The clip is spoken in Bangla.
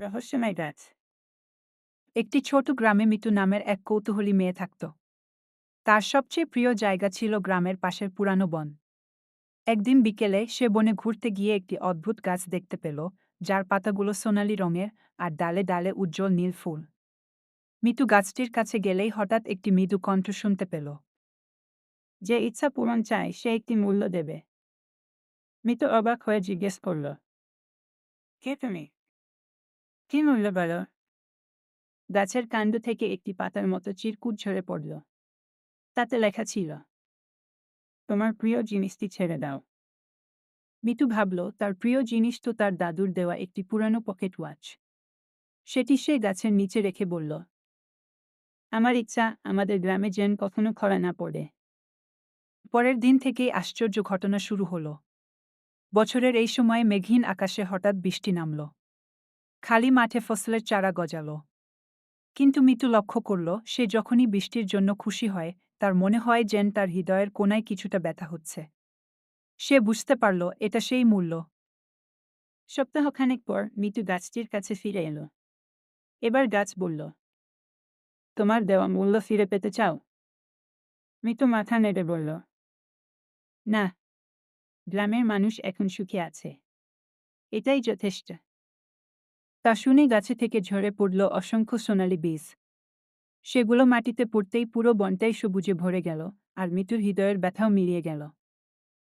রহস্যময় গাছ। একটি ছোট গ্রামে মিতু নামের এক কৌতূহলী মেয়ে থাকত। তার সবচেয়ে প্রিয় জায়গা ছিল গ্রামের পাশের পুরানো বন। একদিন বিকেলে সে বনে ঘুরতে গিয়ে একটি অদ্ভুত গাছ দেখতে পেল, যার পাতাগুলো সোনালি রঙের আর ডালে ডালে উজ্জ্বল নীল ফুল। মিতু গাছটির কাছে গেলেই হঠাৎ একটি মৃদু কণ্ঠ শুনতে পেল। যে ইচ্ছা পূরণ চায় সে একটি মূল্য দেবে। মিতু অবাক হয়ে জিজ্ঞেস করল, কে তুমি? কি মূল্য বলো গাছের কাণ্ড থেকে একটি পাতার মতো চিরকুট ঝরে পড়ল তাতে লেখা ছিল তোমার প্রিয় জিনিসটি ছেড়ে দাও মিতু ভাবল তার প্রিয় জিনিস তো তার দাদুর দেওয়া একটি পুরানো পকেট ওয়াচ সেটি সে গাছের নিচে রেখে বলল আমার ইচ্ছা আমাদের গ্রামে যেন কখনো খরা না পড়ে পরের দিন থেকেই আশ্চর্য ঘটনা শুরু হলো বছরের এই সময়ে মেঘহীন আকাশে হঠাৎ বৃষ্টি নামল খালি মাঠে ফসলের চারা গজালো। কিন্তু মিতু লক্ষ্য করল, সে যখনই বৃষ্টির জন্য খুশি হয়, তার মনে হয় যেন তার হৃদয়ের কোনায় কিছুটা ব্যথা হচ্ছে। সে বুঝতে পারল, এটা সেই মূল্য। সপ্তাহখানেক পর মিতু গাছটির কাছে ফিরে এলো। এবার গাছ বলল, তোমার দেওয়া মূল্য ফিরে পেতে চাও? মিতু মাথা নেড়ে বলল, না। গ্রামের মানুষ এখন সুখে আছে। এটাই যথেষ্ট। তা শুনে গাছে থেকে ঝরে পড়ল অসংখ্য সোনালি বীজ। সেগুলো মাটিতে পড়তেই পুরো বনটাই সবুজে ভরে গেল, আর মৃত্যুর হৃদয়ের ব্যথাও মিলিয়ে গেল।